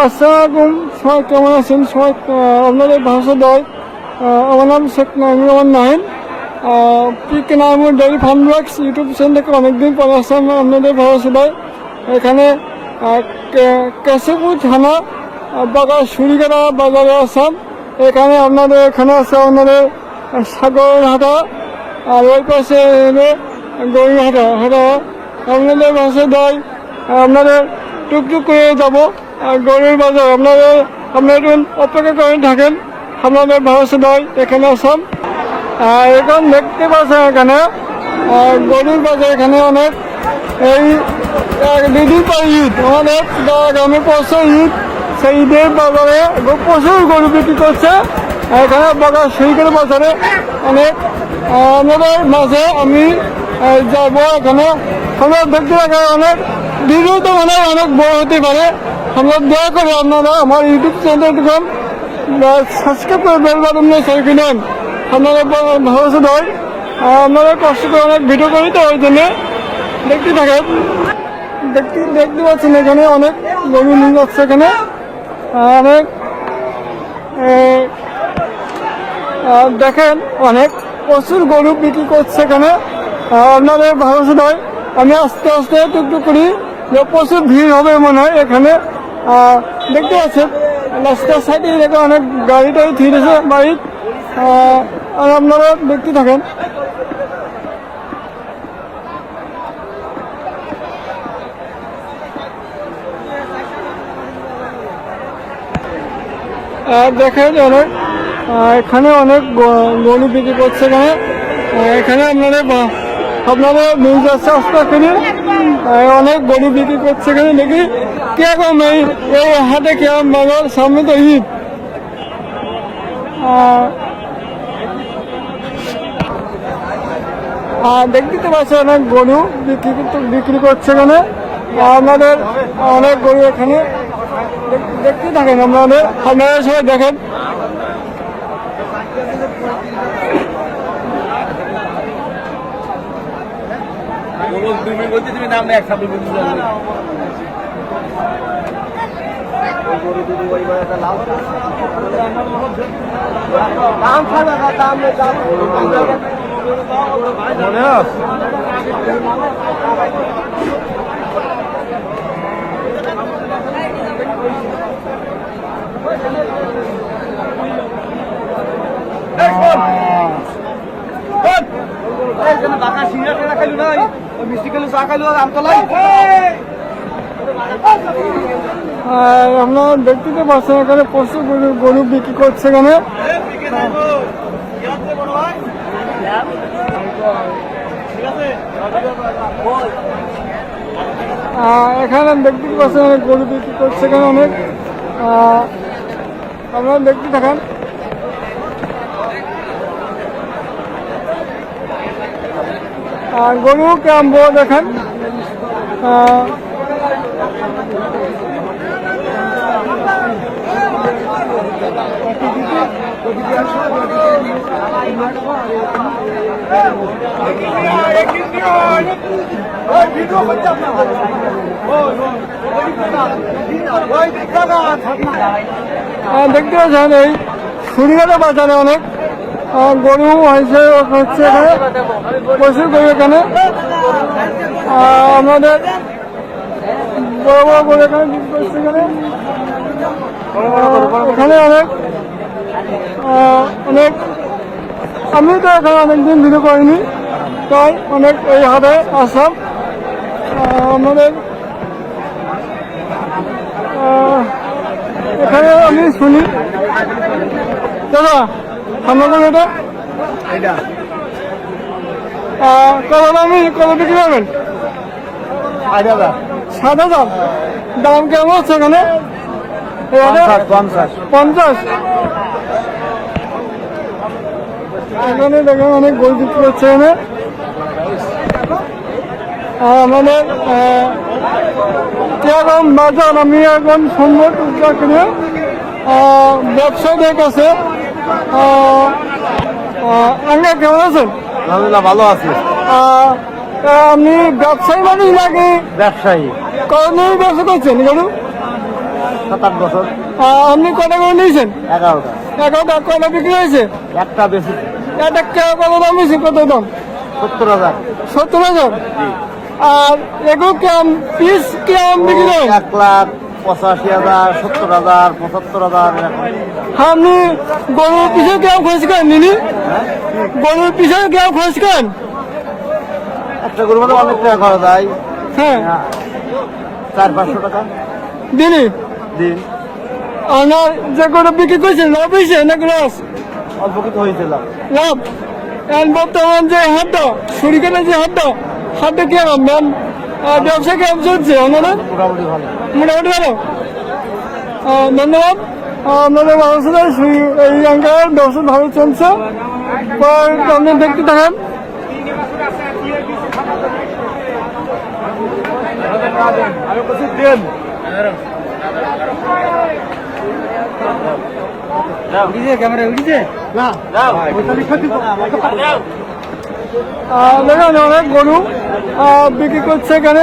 আসসালামাইকুম সবাই কেমন আছেন? সবাই আপনাদের ভাষা দেয়। আমার নাম Sheikh Naimur Nahin. P K Naimur dairy farm blogs YouTube channel থেকে অনেকদিন পরে আসলাম আপনাদের ভাষা দেয়। এখানে কেশবপুর থানা বাজার সুরিগাড়া বাজারে আসাম। এখানে আপনাদের, এখানে আছে আপনাদের সাগরহাটা। আর ওই পাশে গরিহাটা, হাটা। আপনাদের ভাষা দেয়, আপনাদের টুকটুক করে যাব। গরুর বাজার আপনাদের আপনারা একটু অপেক্ষা করে থাকেন। আপনাদের ভারসা দেয় এখানে আসাম এখন দেখতে পাচ্ছেন এখানে গরুর বাজার এখানে অনেক। এই দুদিন পর ঈদ, অনেক গ্রামে পরশু ঈদ। সেই ঈদের বাজারে প্রচুর গরু বিক্রি করছে। এখানে বাজার সেইগুলো বাজারে অনেক। আমাদের মাঝে আমি যাব এখানে। আমরা দেখতে পাচ্ছি অনেক ভিডিও তো মানে অনেক বড় হতে পারে। আমরা দয়া করে আপনারা আমার ইউটিউব চ্যানেলটিকে সাবস্ক্রাইব করে বেল বাটন নিয়ে সেই কিনেন আপনারা ভালোবাসা দেয় আর আপনারা কষ্ট করে অনেক ভিডিও করি, তো ওই জন্য দেখতে থাকেন। দেখতে দেখতে পাচ্ছেন এখানে অনেক গরু নিয়ে যাচ্ছে এখানে। অনেক দেখেন অনেক প্রচুর গরু বিক্রি করছে এখানে। আপনাদের ভালোবাসা দেয় আমি আস্তে আস্তে টুকটুক করি, যে প্রচুর ভিড় হবে মনে হয় এখানে। দেখতে পাচ্ছেন রাস্তার সাইডে দেখে অনেক গাড়ি টাড়ি বাইক আহ, আর আপনারা দেখতে থাকেন। আর দেখেন অনেক আহ, এখানে অনেক গরু বিক্রি করছে এখানে। এখানে আপনাদের বা- আপনাদের নিউজ আসছে আস্তে অনেক গরু বিক্রি করছে এখানে দেখি। কীরকম এই এই হাটে কীরকম বাজার? সামনে তো ঈদ। আর দেখতে তো পাচ্ছি অনেক গরু বিক্রি বিক্রি করছে এখানে। আপনাদের অনেক গরু এখানে। দেখতে থাকেন আপনাদের আপনারা সবাই দেখেন। তুমি নাম এক সামনে বলছি দাম খাবে না দাম দাম মনে বাঁকা সিঙ্গা টেরা খাইলু নাই আর আমতলাই দেখতে তো পাচ্ছেন এখানে প্রচুর গরু গরু বিক্রি করছে এখানে। এখানে দেখতে পাচ্ছেন অনেক গরু বিক্রি করছে এখানে অনেক। আপনারা দেখতে থাকেন আর গরু কেমন দেখেন? দেখতে পাচ্ছেন এই সুরিগাটা বাজারে অনেক গরু হয়েছে, হচ্ছে এখানে। প্রচুর গরু এখানে। আমাদের বড় বড় গরু এখানে এখানে। অনেক অনেক, আমি তো এখানে অনেকদিন ভিডিও করিনি, তাই অনেক এই হাটে আসলাম। আমাদের এখানে আমি শুনি। দাদা আপনাদের এটা। এটা কত আমি কত বিক্রি করবেন? আট হাজার। সাত হাজার। দাম কেমন হচ্ছে এখানে? পঞ্চাশ পঞ্চাশ। এখানে দেখেন অনেক গোল বিক্রি করছে এখানে। আমাদের আহ, কীরকম বাজার আমি এখন আহ, ব্যবসায়ীদের কাছে আহ, কেমন আছেন আলহামদুলিল্লাহ ভালো আছি। আপনি ব্যবসায়ী মানুষ নাকি? ব্যবসায়ী। কতদিন ব্যবসা করছেন গরু? সাত আট বছর। আপনি কটা করে নিয়েছেন? এগারোটা। এগারোটা কটা বিক্রি হয়েছে? একটা বেশি। একটা কত দাম হয়েছে? কত দাম? সত্তর হাজার। সত্তর হাজার? আর এগুলো কেমন পিস কেমন বিক্রি হয়? এক লাখ পঁচাশি হাজার সত্তর হাজার পঁচাত্তর হাজার এরকম। আপনি গরুর পিছনে কেমন খরচ করেন নিনি গরুর পিছনে কেমন খরচ করেন? একটা গরুর মধ্যে অনেক টাকা খরচ হয়। হ্যাঁ। হ্যাঁ, চার পাঁচশো টাকা। দিনই দিন। আপনার যে গরু বিক্রি করছেন লাভ হয়েছে নাকি লস অল্প কিছু হয়েছিল লাভ। এখন বর্তমান যে হাটটা সুরিকানের যে হাটটা হাটটা কেমন ম্যাম ব্যবসা কেমন চলছে আপনাদের মোটামুটি ভালো। ধন্যবাদ। আপনাদের মানুষদের এই অঙ্কের ব্যবসা ভালো চলছে। আপনি দেখতে থাকেন। ক্যামেরা উঠেছে? না। দেখেন অনেক গরু বিক্রি করছে এখানে।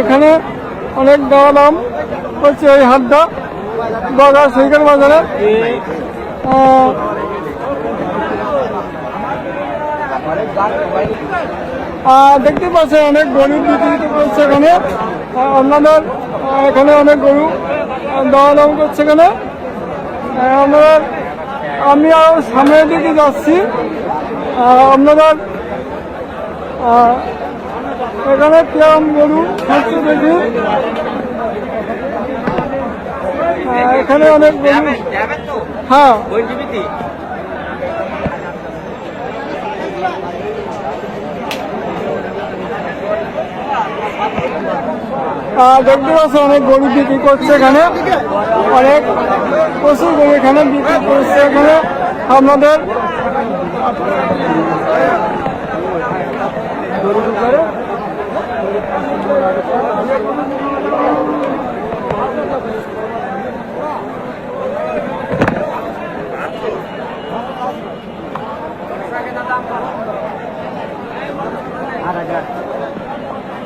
এখানে অনেক দাম দাম করছে এই হাটটা বাজার সৈকাল বাজারে। দেখতে পাচ্ছেন অনেক গরু বিক্রি করছে এখানে। আপনাদের এখানে অনেক গরু আহ, দাম করছে এখানে। আমি আর সামনের দিকে যাচ্ছি। আহ, এখানে কেরম গরু দেখি এখানে অনেক হ্যাঁ। দেখতে পাচ্ছি অনেক গরু বিক্রি করছে এখানে। অনেক প্রচুর গরু এখানে বিক্রি করছে এখানে। আপনাদের?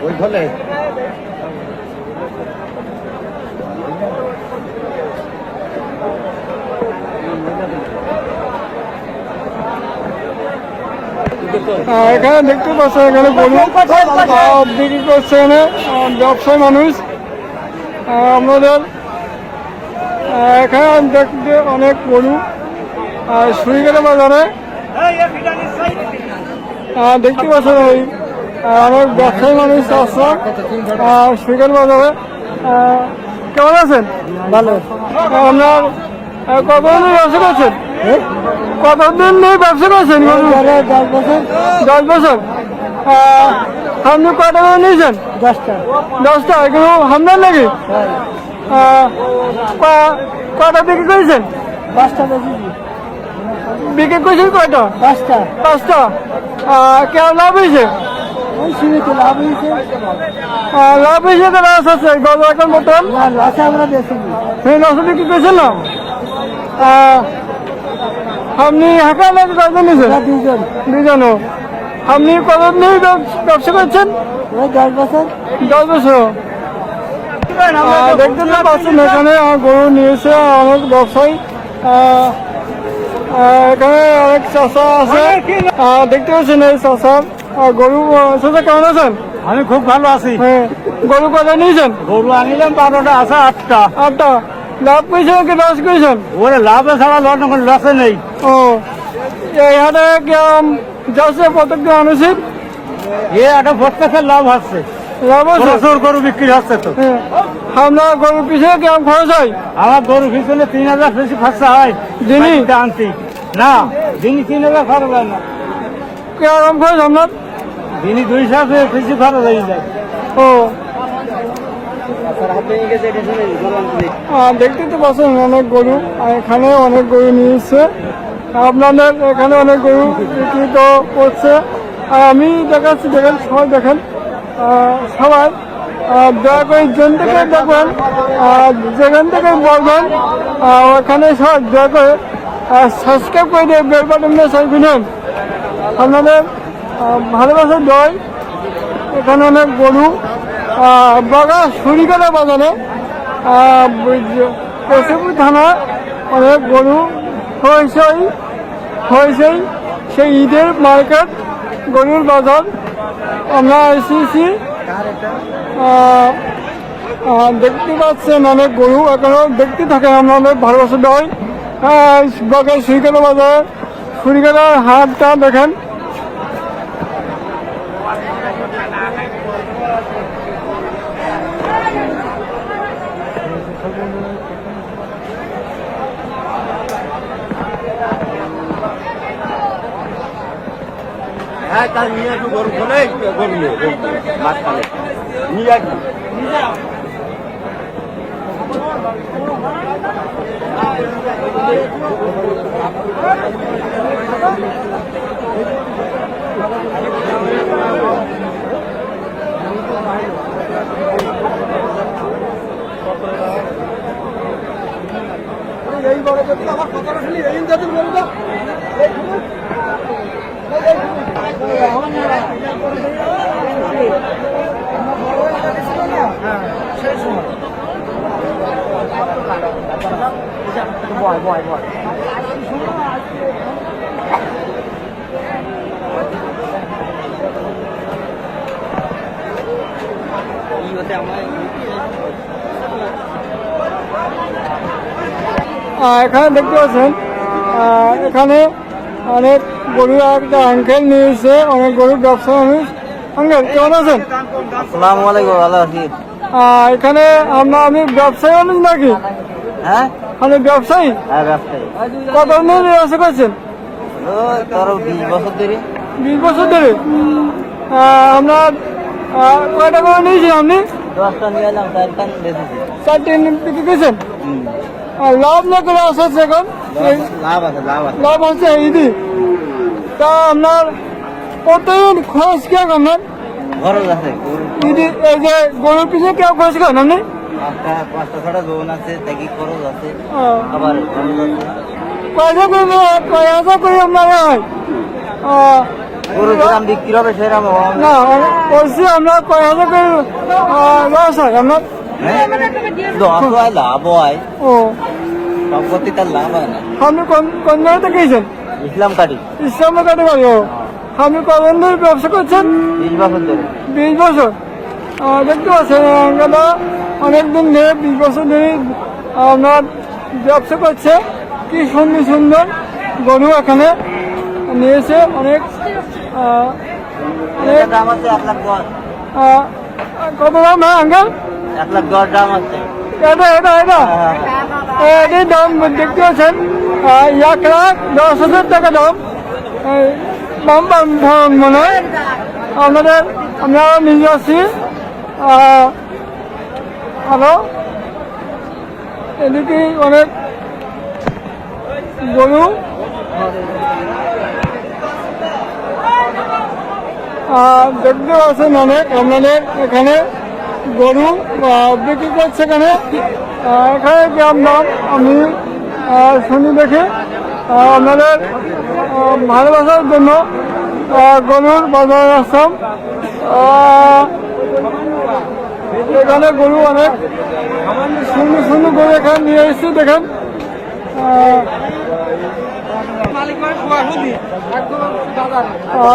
ওই ফলে এখানে দেখতে পাচ্ছেন এখানে গরু বিক্রি করছে এখানে। ব্যবসায়ী মানুষ। আহ, আমাদের এখানে দেখতে অনেক গরু। সুইগের বাজারে। দেখতে পাচ্ছেন এই অনেক ব্যবসায়ী মানুষ আসছে। সুইগের বাজারে। কেমন আছেন? ভালো। আপনার কতদিন ব্যবসা করছেন কতদিন নেই ব্যবসা করছেন? দশ বছর। আপনি কত করে নিয়েছেন? দশটা। দশটা? এগুলো আপনার নাকি? ক- কটা বিক্রি করেছেন? পাঁচটা বিক্রি করেছেন কয়টা? পাঁচটা। পাঁচটা। কেমন লাভ হয়েছে? লাভ হয়েছে। লাভ হয়েছে তো লস আছে। গত এখন মতন লসে আমরা দেখি লসে বিক্রি করেছেন না? আপনি হাঁকা নাকি কয়জন নিয়েছেন? দুজন দুজনও আপনি কতদিন নেই ব্যবসা করছেন? দশ বছর। দশ বছর। দেখতে তো পাচ্ছেন এখানে গরু নিয়েছে অনেক ব্যবসায়ী। এখানে অনেক চাষা আছে। দেখতে পাচ্ছেন এই আহ, গরু চাচা কেমন আছেন? আমি খুব ভালো আছি। হ্যাঁ গরু কত নিয়েছেন? গরু আনিলাম বারোটা আছে আটটা। আটটা। লাভ পেয়েছেন কি লস করেছেন ওরে লাভে ছাড়া লস এখন লসে নেই। ও এই হাটে কেমন যাচ্ছে প্রত্যেক মানুষের? এ একটা প্রত্যেকের লাভ হচ্ছে। লাভ আছে প্রচুর গরু বিক্রি হচ্ছে তো। হ্যাঁ। আপনার গরুর পিছনে কেমন খরচ হয়? আমার গরু পিছনে তিন হাজার বেশি খরচা হয়। দিনই? আনছি। না দিনই তিন হাজার খরচ হয় না। কেমন খরচ আপনার? দিনই দুইশো বেশি খরচ হয়ে যায়। ও দেখতে তো পাচ্ছেন, অনেক গরু। এখানে অনেক গরু নিয়েছে আপনাদের এখানে অনেক গরু বিক্রি তো করছে। আর আমি দেখাচ্ছি, দেখেন, সবাই দেখেন। সবাই দয়া করে যেন থেকে দেখবেন যেখান থেকে বলবেন ওখানে সবাই দয়া করে সাবস্ক্রাইব করে দিয়ে বেল বাটনটা সাইবেন আপনাদের ভালোবাসা দয় এখানে অনেক গরু। বাগা সুরিকাটা বাজারে কেশবপুর থানা অনেক গরু হয়েছেই হয়েছেই সেই ঈদের মার্কেট, গরুর বাজার। আমরা এসেছি দেখতে পাচ্ছেন অনেক গরু, এখনও দেখতে থাকে আমরা অনেক ভালোবাসা দেয়। বাজার সুইকাটা বাজার সুরিকাটার হাটটা দেখেন। হ্যাঁ তার নিয়ে একটু গরু খোলে গরু নিয়ে, গরু মাছ খালে নিয়ে আসবি এই বড় যদি আমার কথাটা শুনি এই যাতে বলতো বয় বয় বয় এখানে দেখতে পাচ্ছেন এখানে অনেক গরু একটা আঙ্কেল নিয়েছে অনেক গরুর ব্যবসা মানুষ। আঙ্কেল কেমন আছেন? আসসালামু আলাইকুম ভালো আছি। এখানে আমরা আমি ব্যবসায়ী মানুষ নাকি? হ্যাঁ? আমি ব্যবসায়ী? হ্যাঁ ব্যবসায়ী। কত দিন ব্যবসা করছেন? ও বিশ বছর ধরে। বিশ বছর ধরে। আপনার কয়টা করে নিয়েছেন আপনি? দশটা নিয়ে এলাম চারটে বিক্রি করেছেন? লাভ না করে আসাচ্ছে এখন লাভ আছে লাভ আছে লাভ হচ্ছে ইদি তা আপনার প্রতিদিন খরচ কি আপনার খরচ আছে ইদি এই যে গরুর পিছনে কেউ খরচ করেন আপনি পাঁচটা ছটা লোন আছে তাকে খরচ আছে। আবার পয়সা করে পয়সা করে আপনার হয়। আহ, গরু যেরাম বিক্রি হবে সেরাম না বলছি আমরা কয় হাজার করে লস হয় আপনার? দশ হয় লাভ হয়। ও। তার লাভ হয় না। আপনি কোন কোন জায়গাতে গিয়েছেন ইসলাম কাটি ইসলামের কাটে বাড়ি ও। আপনি কজন ধরে ব্যবসা করছেন? বিশ বছর ধরে। বিশ বছর। দেখতে পাচ্ছেন অনেকদিন ধরে বিশ বছর ধরে আপনার ব্যবসা করছে। কি সুন্দর সুন্দর গরু এখানে নিয়েছে অনেক কত দাম হ্যাঁ আঙ্কেল এক লাখ আছে। এটা এটা এটা। এটির দাম দেখতে পাচ্ছেন এক লাখ দশ হাজার টাকা দাম। বাম্পার ধরন মনে হয়। আপনাদের আমরা নিয়ে আহ, হ্যালো? এদিকে অনেক গরু। দেখতে পাচ্ছেন অনেক। আপনাদের এখানে গরু বিক্রি করছে এখানে এখানে গ্রাম দাম আমি শুনি দেখে আপনাদের ভালোবাসার জন্য গরুর বাজারে আসলাম আহ, এখানে গরু অনেক। সুন্দর সুন্দর গরু এখানে নিয়ে এসেছি দেখেন।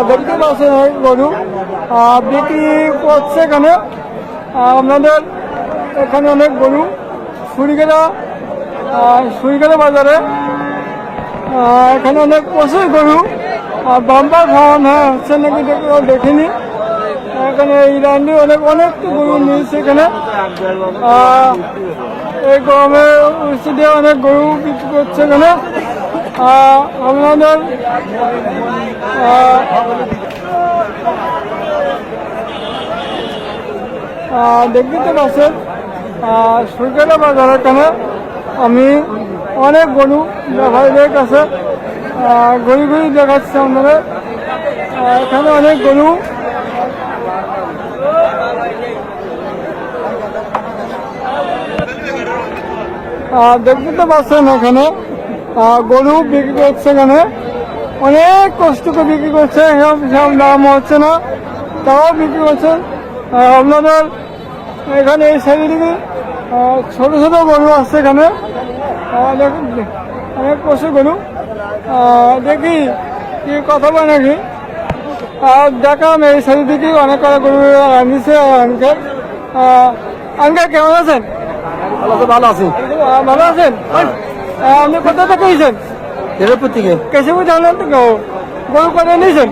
দেখতে পাচ্ছেন গরু। বিক্রি করছে এখানে আপনাদের এখানে অনেক গরু। সুরিগেরা সুরিগেরা বাজারে। এখানে অনেক প্রচুর গরু। আর বাম্পার ফার্ম হ্যাঁ হচ্ছে নাকি দেখ- দেখিনি। এখানে ইরানি অনেক অনেক গরু নিয়েছে এখানে। এই গরমে দিয়ে অনেক গরু বিক্রি করছে এখানে। আপনাদের দেখতে পাচ্ছেন সুরকাটা বাজার এখানে। আমি অনেক গরু ব্যবসায়ীদের কাছে ঘুরি ঘুরি দেখাচ্ছি আপনাদের। আহ, এখানে অনেক গরু দেখতে তো পাচ্ছেন এখানে গরু বিক্রি করছে এখানে। অনেক কষ্ট করে বিক্রি করছে সব দাম হচ্ছে না। তাও বিক্রি করছে আপনাদের এখানে এই সাইডে দিকে ছোট ছোট গরু আছে এখানে। আহ, অনেক পশু গরু। দেখি কি কথা বলে নাকি। আর দেখাম এই চারিদিকে অনেক কটা গরু আনিছে অনেকে আঙ্কেল কেমন আছেন? ভালো আছি। ভালো আছেন? আপনি কোথা থেকে এসেছেন? থেকে কেশবপুর জানলেন তো গরু কটা নিয়েছেন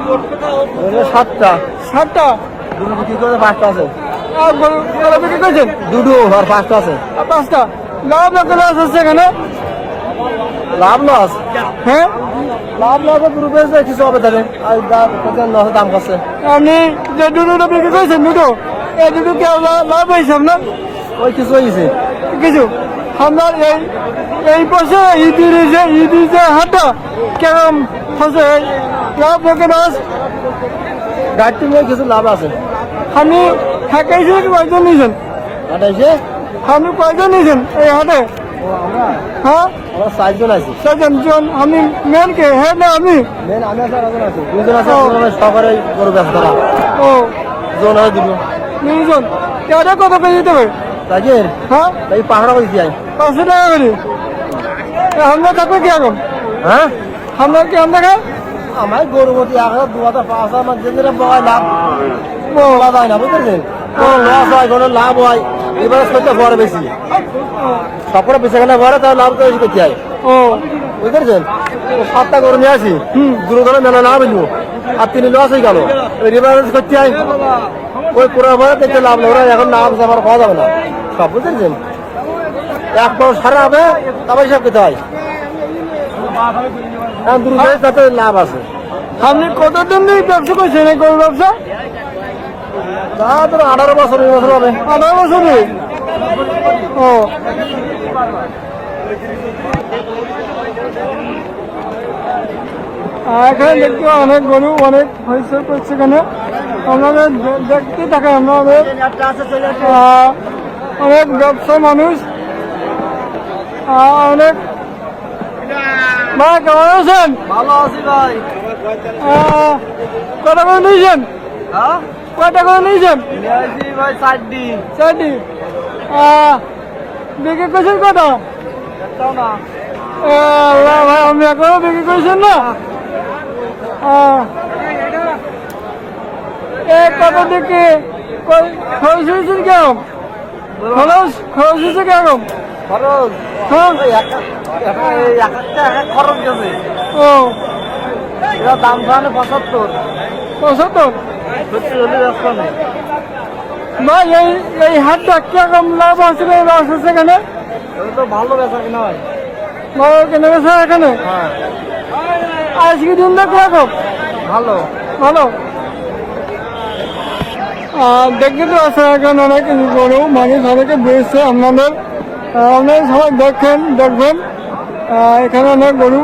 সাতটা। সাতটা? দুটো বিক্রি করে পাঁচটা আছে। আর বিক্রি করেছেন দুটো আর পাঁচটা আছে। পাঁচটা? লাভ লাভ লস আছে এখানে লাভ লস? হ্যাঁ? লাভ লস কিছু হবে তাহলে। আর দাম করছে। আপনি যে দুটো বিক্রি করেছেন দুটো এই দুটো কি লাভ হয়েছে আপনার? ওই কিছু হয়েছে কিছু? আপনার এই এই বছর ঈদের যে ঈদের যে হাটটা কেমন হচ্ছে লাভ নাকি লস গাড়িতে কিছু লাভ আছে। আপনি থাকাইছেন কি কয়জন নিয়েছেন? আপনি কয়জন নিয়েছেন এই হাটে? হ্যাঁ? আমরা চারজন আছি। সেজন আমি মেন কে? হ্যাঁ না আমি? মেন আমি একজন আছে। দুজন আছে দুজন সকালে গরু ব্যস্ত ও। জন হয় দুটো দুজন কেটে কত পেয়ে যেতে হবে? তাকে হ্যাঁ? তাই পাহাড়া দিয়াই পাঁচশো টাকা করে? আমরা থাকবে কি এখন? হ্যাঁ? আমরা কি আমরা খাই আমার গরু মতি এক হাজার দু হাজার পাঁচ হাজার মানে যেদিন বয় লাভ। হয় না বুঝতেছেন কোনো লস হয় কোনো লাভ হয় এবারে করতে বড় বেশি। সবকটা গেলে বড় তাহলে লাভ তো বেশি করতে হয়। ও। বুঝতে সাতটা গরু নিয়ে আসি। দুটো ধরে মেলা না বুঝব আর তিনি লস হয়ে গেল। রিভারেন্স করতে হয়। ওই পুরো ভরে দেখতে লাভ নেই। ওরা এখন নাম আমার পাওয়া যাবে না। সব বুঝতেছেন এক বড় সারা হবে তবে সব খেতে হয়। এখন দুটো তাতে লাভ আছে। আপনি কতদিন ব্যবসা করছেন এই গরু ব্যবসা? তা আঠারো বছর বছর হবে। আঠারো বছর? ও। এখানে দেখতে অনেক গরু অনেক হয়েছে করছে এখানে। আমাদের দেখতে থাকে আমাদের অনেক ব্যবসা মানুষ। অনেক ভাই কেমন আছেন? ভালো আছি ভাই। করে নিয়েছেন হ্যাঁ? কটা করে নিয়েছেন? চারটি বিক্রি করছেন এ, ভাই আপনি এখনও বিক্রি করেছেন না? কত দিকে কই- খরচ হয়েছে কেমন খরচ খরচ হয়েছে কেমন খরচ? খরচ? গেছে। ও। দাম পঁচাত্তর। পঁচাত্তর? ভাই এই এই হাটটা কীরকম লাভ আছে না লস আছে এখানে? তো ভালো বেচা কিনা ভালো কেনে গেছে এখানে? হ্যাঁ। আজকে দিনটা কীরকম? ভালো। ভালো। দেখতে তো আছে এখন অনেক গরু মানুষ অনেকে বেড়েছে আপনাদের। আপনারা সবাই দেখেন দেখবেন। এখানে অনেক গরু।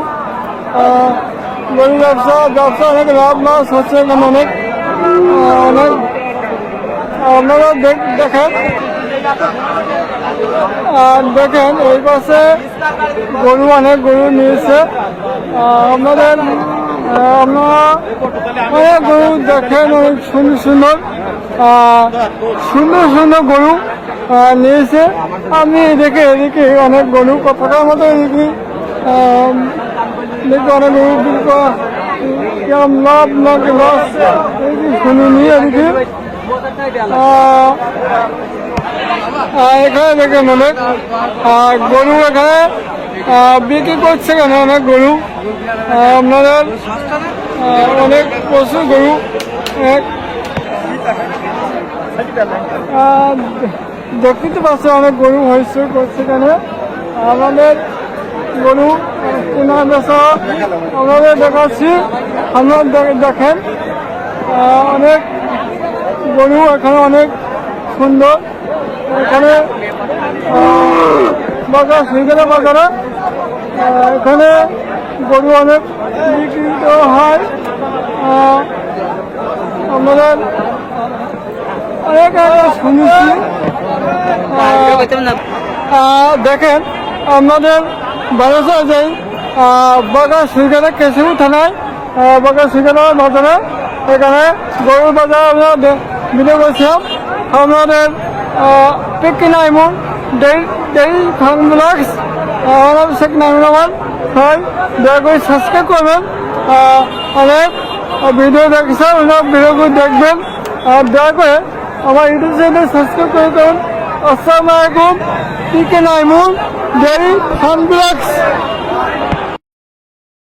গরু ব্যবসা ব্যবসা অনেক লাভ লস হচ্ছে এখানে অনেক। আপনারা দেখ- দেখেন। আর দেখেন, এই পাশে গরু অনেক গরু নিয়েছে। আপনারা অনেক গরু দেখেন, অনেক সুন্দর সুন্দর সুন্দর সুন্দর গরু নিয়েছে। আমি এদিকে এদিকে অনেক গরু, কথাটার মতো এদিকে দেখি অনেক গরু কেমন লাভ নাকি লস শুনিনি এখানে দেখেন অনেক গরু এখানে বিক্রি করছে কেন অনেক গরু আপনাদের অনেক পশু গরু দেখতে তো পাচ্ছে অনেক গরু হয়েছে করছে কেন আমাদের গরু কেনা বেচা আমাদের দেখাচ্ছি। আপনারা দেখেন অনেক গরু এখানে অনেক সুন্দর। এখানে বাজার সুইগেরা বাজারে এখানে গরু অনেক বিক্রিত হয়। আমাদের অনেক শুনেছি। দেখেন, আমাদের বারোশো যে বাগান সুইগারা কেশবু থানায় আহ, বাগান সুইগারা এখানে গরুর বাজার আমরা বিলে করছিলাম আমাদের P K Naimun dairy dairy farm blogs আমার নাম শেখ নামিন রহমান সবাই দয়া করে সাবস্ক্রাইব করবেন। অনেক ভিডিও দেখেছেন ওনার ভিডিওগুলো দেখবেন। আর দয়া করে আমার ইউটিউব চ্যানেল সাবস্ক্রাইব করে আসসালামু আলাইকুম। P K Naimul dairy farm blogs